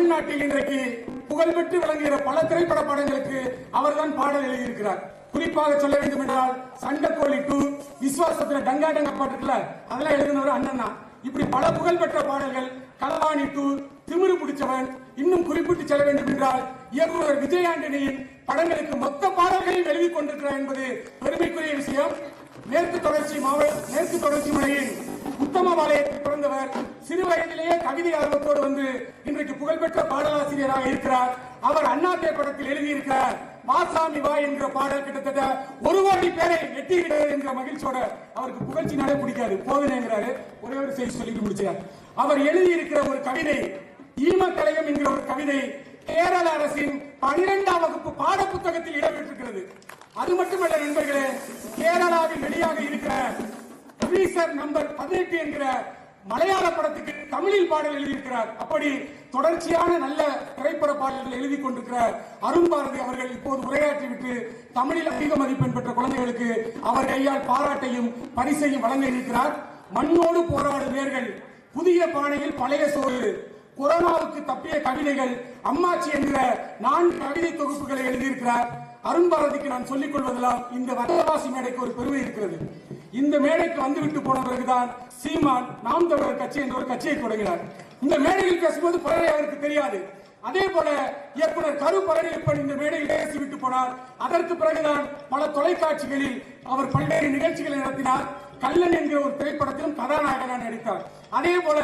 தமிழ்நாட்டில் இன்றைக்கு புகழ்பெற்று விளங்குகிற பல திரைப்பட பாடங்களுக்கு அவர்தான் பாடல் எழுதியிருக்கிறார். குறிப்பாக சொல்ல வேண்டும் என்றால் சண்டைக்கோழி டூ விஸ்வாசத்துல டங்கா டங்கா பாட்டுல அதெல்லாம் எழுதினவர் அண்ணன் தான். இப்படி பல புகழ்பெற்ற பாடல்கள் களவாணி டூ திமிரு பிடிச்சவன் இன்னும் குறிப்பிட்டு செல்ல வேண்டும் என்றால் இயக்குனர் விஜய் ஆண்டனியின் படங்களுக்கு மொத்த பாடல்களையும் எழுதி கொண்டிருக்கிறார் என்பது பெருமைக்குரிய விஷயம். மேற்கு தொடர்ச்சி மாவட்ட மேற்கு தொடர்ச்சி மலையின் உத்தம வலயத்தில் பிறந்தவர். சிறு வயதிலேயே கவிதை ஆர்வத்தோடு வந்து இன்றைக்கு புகழ்பெற்ற பாடலாசிரியராக இருக்கிறார். அவர் அண்ணாத்தே படத்தில் எழுதியிருக்கிறார். மாசாமி வா என்ற பாடல் கிட்டத்தட்ட ஒரு கோடி பேரை எட்டிவிட்டது என்ற மகிழ்ச்சியோட அவருக்கு புகழ்ச்சினாலே பிடிக்காது. போதுனேங்கிறாரு ஒரே ஒரு செய்தி சொல்லிட்டு முடிச்சார். அவர் எழுதியிருக்கிற ஒரு கவிதை ஈமக்கலையம் என்கிற ஒரு கவிதை கேரள அரசின் பனிரெண்டாம் வகுப்பு பாட புத்தகத்தில் இடம்பெற்றிருக்கிறது. அது மட்டுமல்ல நண்பர்களே கேரளாவில் வெளியாக இருக்கிற ஆபீசர் நம்பர் பதினெட்டு என்கிற மலையாள படத்துக்கு தமிழில் பாடல் எழுதியிருக்கிறார். அப்படி தொடர்ச்சியான நல்ல திரைப்பட பாடல்கள் எழுதி கொண்டிருக்கிற அருண் பாரதி அவர்கள் இப்போது உரையாற்றிவிட்டு தமிழில் அதிக மதிப்பெண் பெற்ற குழந்தைகளுக்கு அவர் கையால் பாராட்டையும் பரிசையும் வழங்க இருக்கிறார். மண்ணோடு போராடும் நேர்கள் புதிய பானையில் பழைய சோறு. கொரோனாவுக்கு தப்பிய கவிதைகள் அம்மாச்சி என்கிற நான்கு கவிதை தொகுப்புகளை எழுதியிருக்கிறார் அருண்பாரதிக்கு நான் சொல்லிக் கொள்வதெல்லாம் இந்த வட்டவாசி மேடைக்கு ஒரு பெருமை இருக்கிறது. இந்த மேடைக்கு வந்துவிட்டு போன பிறகுதான் சீமான் நாம் தமிழர் கட்சி என்ற ஒரு கட்சியை தொடங்கினார். இந்த மேடையில் பேசும்போது பலரை அவருக்கு தெரியாது. அதே போல இயக்குனர் கரு பழனியப்பன் இந்த மேடையில் பேசிவிட்டு போனார். அதற்கு பிறகுதான் பல தொலைக்காட்சிகளில் அவர் பல்வேறு நிகழ்ச்சிகளை நடத்தினார். கல்லன் என்கிற ஒரு திரைப்படத்திலும் கதாநாயகனாக நடித்தார். அதே போல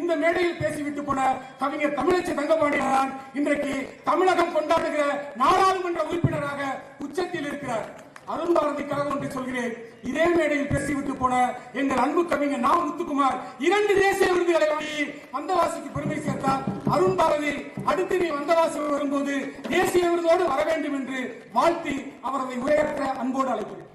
இந்த மேடையில் பேசிவிட்டு போன கவிஞர் தமிழச்சி தங்கபாண்டியன் இன்றைக்கு தமிழகம் கொண்டாடுகிற நாடாளுமன்ற உறுப்பினராக உச்சத்தில் இருக்கிறார். அருண் பாரதிக்காக ஒன்று சொல்கிறேன். இதே மேடையில் பேசிவிட்டு போன எங்கள் அன்பு கவிஞர் நா முத்துக்குமார் இரண்டு தேசிய விருதுகளை வாங்கி வந்தவாசிக்கு பெருமை சேர்த்தார். அருண் பாரதி அடுத்து நீ வந்தவாசி வரும்போது தேசிய விருதோடு வர வேண்டும் என்று வாழ்த்தி அவரதை உயர்த்த அன்போடு அழைக்கிறேன்.